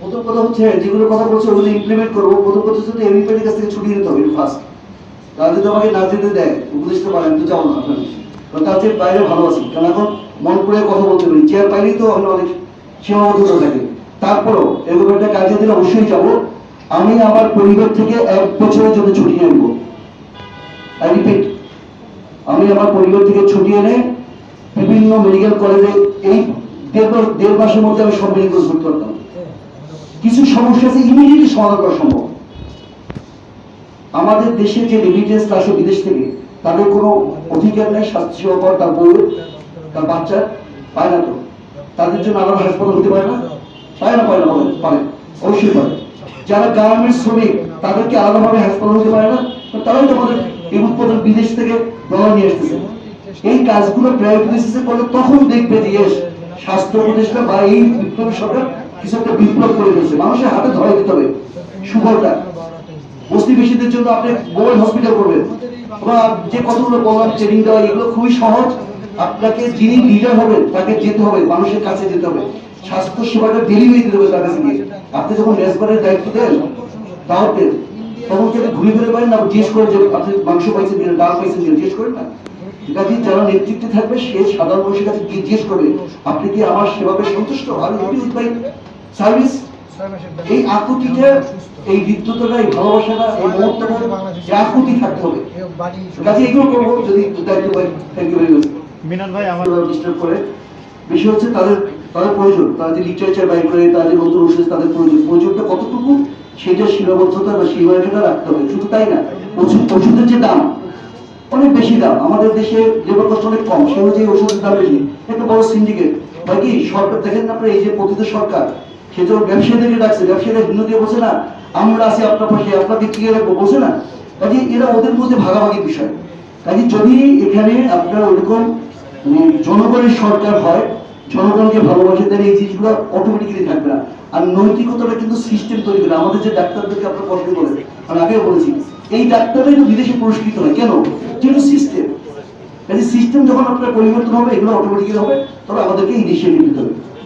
প্রথম কথা হচ্ছে, যেগুলো কথা বলছে ওগুলো ইমপ্লিমেন্ট করব। প্রথম কথা হচ্ছে এমনিপের কাছ থেকে ছুটি নিতে হবে ফার্স্ট তারা যদি আমাকে না যেতে দেয় উপদেশতে পারে আমি তো যাব না আপনার তার চেয়ে বাইরে ভালো আছি। কারণ এখন মন করে কথা বলতে পারি। চেয়ার পাইলেই তো আমি অনেক সীমাবদ্ধতা থাকে। তারপরও এরকম একটা কাজে দিলে অবশ্যই যাব। আমি আমার পরিবার থেকে এক বছরের জন্য ছুটি নেব। আই রিপিট আমি আমার পরিবার থেকে ছুটি এনে বিভিন্ন মেডিকেল কলেজে এই দেড় মাসের মধ্যে আমি সব মেডিকেল করতে কিছু সমস্যা আছে ইমিডিয়েটলি সমাধান করা সম্ভব। আমাদের দেশে যে রেমিটেন্স আসে বিদেশ থেকে, তাদের কোনো অধিকার নেই স্বাস্থ্য সেবা তার বউয়ের তার বাচ্চার পায় না তো। তাদের জন্য আলাদা হাসপাতাল হতে পারে না? পায় না পায় না পারে, অবশ্যই পারে। যারা গার্মেন্টস শ্রমিক, তাদেরকে আলাদাভাবে হাসপাতাল হতে পারে না? তারাই তো আমাদের এই উৎপাদন বিদেশ থেকে ডলার নিয়ে আসতেছে। এই কাজগুলো প্রাইভেট বেসিসে করলে তখন দেখবে যে স্বাস্থ্য উপদেষ্টা বা এই বিপ্লবী সরকার বিপ্লব করে মানুষের হাতে ধরে দিতে হবে। সুফলটা। বস্তিবাসীদের জন্য আপনি হসপিটাল করবেন। বা যে কতগুলো ট্রেনিং দেওয়া, এগুলো খুবই সহজ। আপনাকে যিনি লিডার হবেন, তাকে যেতে হবে, মানুষের কাছে যেতে হবে। স্বাস্থ্য সেবাটা ডেলিভারি দিতে হবে তার কাছে গিয়ে আপনি যখন দায়িত্ব দেন দেন, তখন কি আপনি ঘুরে পারেন না? জিজ্ঞেস করেন যে, আপনি মাংস ডাল জিজ্ঞেস করেন না। কাজে যারা নেতৃত্বে থাকবে, সে সাধারণ মানুষের কাছে গিয়ে জিজ্ঞেস করবে, আপনি কি আমার সেবাকে সন্তুষ্ট? আর মাই সার্ভিস এই আকুতিটা এই বিদ্যুৎটা এই ভালোবাসাটা এই মমত্বটা এই আকুতি থাকতে হবে। কাজে এগুলো করব যদি দায়িত্ব পাই thank you very much Minal ভাই আমার ডিস্টার্ব করে। বেশি হচ্ছে তাদের তাদের প্রয়োজন তারা যে লিটারেচার বাই করে তাদের নতুন ওষুধ তাদের প্রয়োজন। প্রয়োজনটা কতটুকু সেটা সীমাবদ্ধতা বা সীমারেখাটা রাখতে হবে। শুধু তাই না ওষুধ ওষুধের যে দাম অনেক বেশি দাম। আমাদের দেশে লেবার কস্ট অনেক কম। সে অনুযায়ী ওষুধের দাম বেশি একটা বড় সিন্ডিকেট বা কি সরকার দেখেন না আপনার এই যে পতিত সরকার সে যখন ব্যবসায়ীদেরকে ডাকছে, ব্যবসায়ীরা ভিন্ন দিয়ে বলছে না, আমরা আছি আপনার পাশে আপনাকে কি রাখব বলছে না। কাজে এরা ওদের মধ্যে ভাগাভাগি বিষয়। কাজে যদি এখানে আপনার ওরকম মানে জনগণের সরকার হয়, জনগণকে ভালোবাসে, তাহলে এই জিনিসগুলো অটোমেটিক্যালি থাকবে না। আর নৈতিকতাটা কিন্তু সিস্টেম তৈরি করে, আমাদের যে ডাক্তারদেরকে আপনার প্রশ্ন বলে আমি আগেও বলেছি, এই ডাক্তাররাই কিন্তু বিদেশে পুরস্কৃত হয়। কেন? যেহেতু সিস্টেম কাজে সিস্টেম যখন আপনার পরিবর্তন হবে, এগুলো অটোমেটিক্যালি হবে, তবে আমাদেরকে ইনিশিয়েটিভ নিতে হবে।